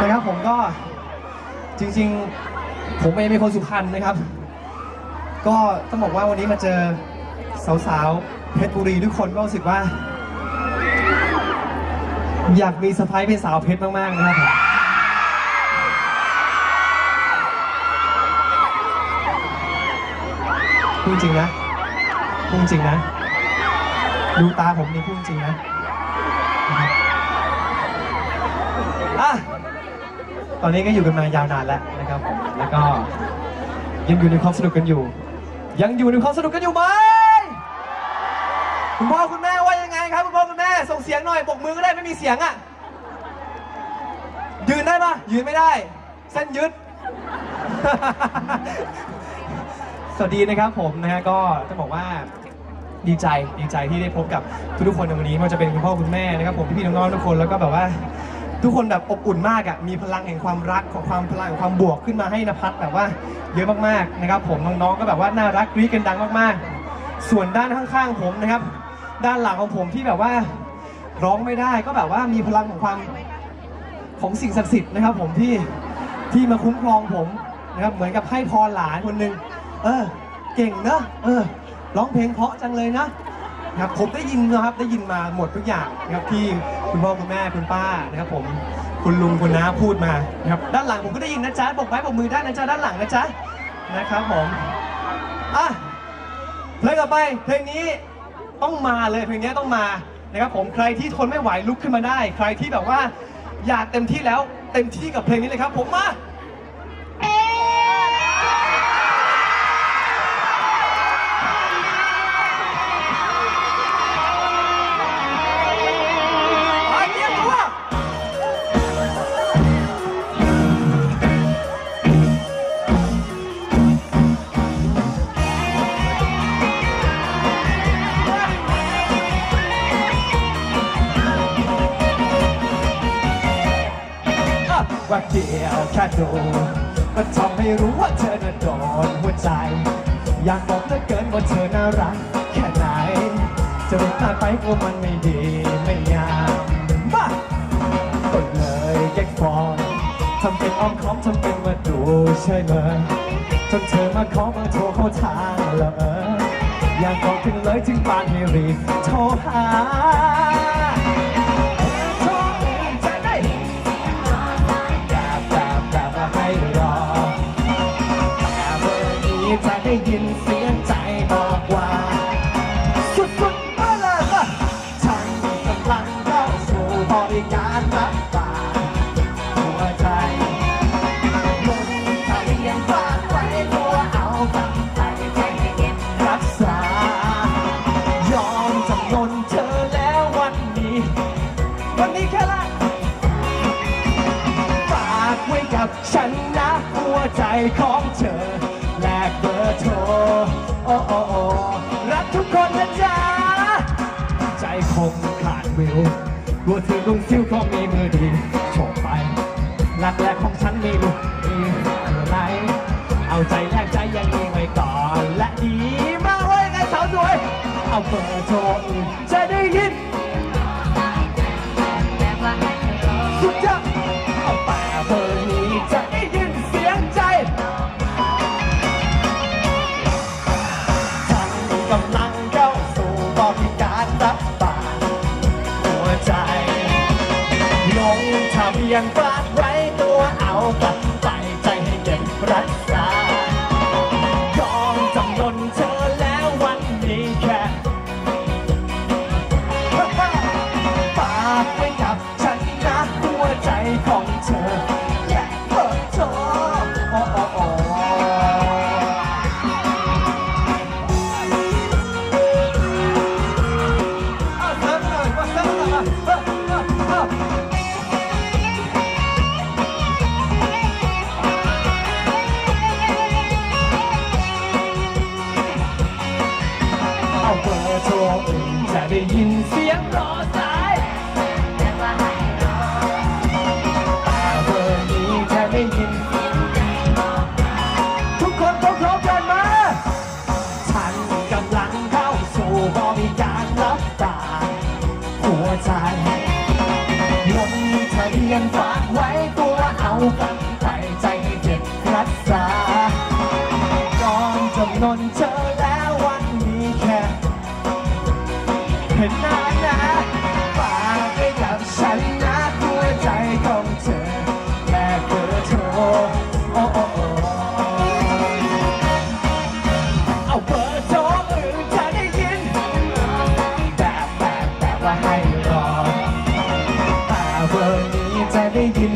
นะครับผมก็จริงๆ ผมเองเป็นคนสุพรรณนะครับ ก็ต้องบอกว่าวันนี้มาเจอสาวๆเพชรบุรีทุกคนก็รู้สึกว่า อยากมีสะพ้ายเป็นสาวเพชรมากๆนะครับพูดจริงนะพูดจริงนะดูตาผมนี่พูดจริงนะอะ ตอนนี้ก็อยู่กันมายาวนานแล้วนะครับผมแล้วก็ยังอยู่ในความสนุกกันอยู่ ยังอยู่ในความสนุกกันอยู่ไหมคุณพ่อคุณแม่ว่ายังไงครับคุณพ่อคุณแม่ส่งเสียงหน่อยปกมือก็ได้ไม่มีเสียงอะยืนได้ปะยืนไม่ได้ เส้นยึด สวัสดีนะครับผมนะฮะก็ต้องบอกว่าดีใจดีใจที่ได้พบกับทุกๆคนในวันนี้ไม่ว่าจะเป็นคุณพ่อคุณแม่นะครับผมพี่ๆน้องๆทุกคนแล้วก็แบบว่า ทุกคนแบบอบอุ่นมากอะมีพลังแห่งความรักของความพลังแห่งความบวกขึ้นมาให้นภัสแบบว่าเยอะมากๆนะครับ ผมน้องๆก็แบบว่าน่ารักกรี๊ดกันดังมากๆ ส่วนด้านข้างๆผมนะครับ ด้านหลังของผมที่แบบว่าร้องไม่ได้ก็แบบว่ามีพลังของความของสิ่งศักดิ์สิทธิ์นะครับ ผมที่ที่มาคุ้มครองผมนะครับเหมือนกับให้พรหลานคนหนึ่งเออเก่งเนอะเออร้องเพลงเพราะจังเลยนะนะครับผมได้ยินนะครับได้ยินมาหมดทุกอย่างนะครับที่ คุณพ่อคุณแม่คุณป้านะครับผมคุณลุงคุณน้าพูดมานะครับด้านหลังผมก็ได้ยินนะจ๊ะบอกไม้บอกมือได้นะจ๊ะด้านหลังนะจ๊ะนะครับผมอะเพลงต่อไปเพลงนี้ต้องมาเลยเพลงนี้ต้องมานะครับผมใครที่ทนไม่ไหวลุกขึ้นมาได้ ใครที่แบบว่าอยากเต็มที่แล้วเต็มที่กับเพลงนี้เลยครับ ผมมา ว่าเดียวแค่ดูก็ทำให้รู้ว่าเธอน่ะโดนหัวใจ อยากบอกเหลือเกินว่าเธอน่ารักแค่ไหน จะรู้ตาไปกลัวมันไม่ดีไม่งามมาก็เลยแยกฟองทำเป็นอ้อมค้อมทำเป็นมาดูเฉยเลยจนเธอมาขอเบอร์โทรเข้าทางล้วเอออยากบอกถึงเลยถึงบ้านให้รีบโทรหา ได้ยินเสียงใจบอกว่าสุดๆมาเลยว่าฉันกำลังเข้าสู่บริการรับฝากหัวใจลงทะเบียนฝากไว้ตัวเอากลับไปใจให้เก็บรักษา ยอมจำนนเธอแล้ววันนี้ วันนี้แค่ละฝากไว้กับฉันนะหัวใจขอ กลัวเธอลุงซิวก็มีมือดีโฉบไปรักแรกของฉันมีลุงมีอะไรเอาใจแลกใจยังมีไว้ก่อนและดีมากเลยไงสาวสวย เอาเบอร์โทรอื่นจะได้ยิน ยนฝากไว้ตัวเอากลับไป จะได้ยินเสียงรอสายแต่เบอร์นี้จะได้ยินทุกคนพร้อมๆกันมา ฉันกำลังเข้าสู่บริการรับฝาหัวใจลงทะเบียนฝากไว้ตัวฝันใฝ่ใจเก็บรักษาก่อนจำนนเธอ นน้านะฝากให้กับฉันนะหัวใจของเธอแลกเบอร์โทรโอ้โอ้โอ้เอาเบอร์โทรอื่นจะได้ยินแต่แบบแบบว่าให้รอแต่เบอร์นี้จะได้ยิน